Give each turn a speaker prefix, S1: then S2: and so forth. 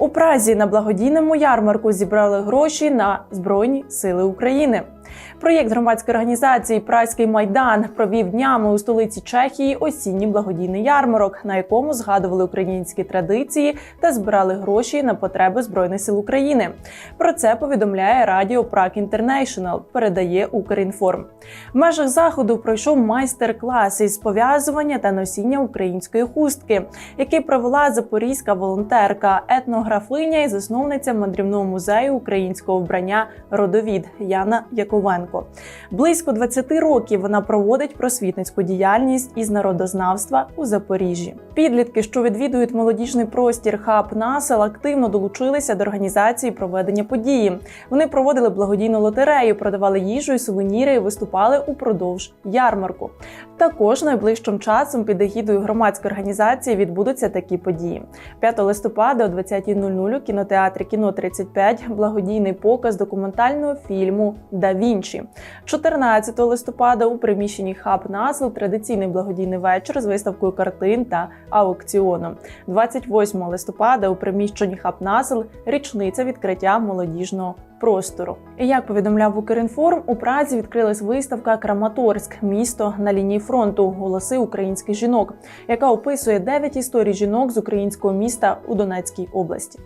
S1: У Празі на благодійному ярмарку зібрали гроші на Збройні Сили України. Проєкт громадської організації Празький майдан провів днями у столиці Чехії осінній благодійний ярмарок, на якому згадували українські традиції та збирали гроші на потреби збройних сил України. Про це повідомляє радіо Праг Інтернейшнл, передає Укрінформ. В межах заходу пройшов майстер-клас із пов'язування та носіння української хустки, який провела запорізька волонтерка, етнографиня і засновниця мандрівного музею українського вбрання Родовід Яна Яковенко. Близько 20 років вона проводить просвітницьку діяльність із народознавства у Запоріжжі. Підлітки, що відвідують молодіжний простір хаб Насел, активно долучилися до організації проведення події. Вони проводили благодійну лотерею, продавали їжу і сувеніри і виступали упродовж ярмарку. Також найближчим часом під егідою громадської організації відбудуться такі події. 5 листопада о 20.00 у кінотеатрі Кіно 35 благодійний показ документального фільму Да Вінчі. 14 листопада у приміщенні хаб Насл традиційний благодійний вечір з виставкою картин та аукціоном. 28 листопада у приміщенні Хабназл річниця відкриття молодіжного простору. І як повідомляв Укрінформ, у Празі відкрилась виставка Краматорськ, місто на лінії фронту, голоси українських жінок, яка описує 9 історій жінок з українського міста у Донецькій області.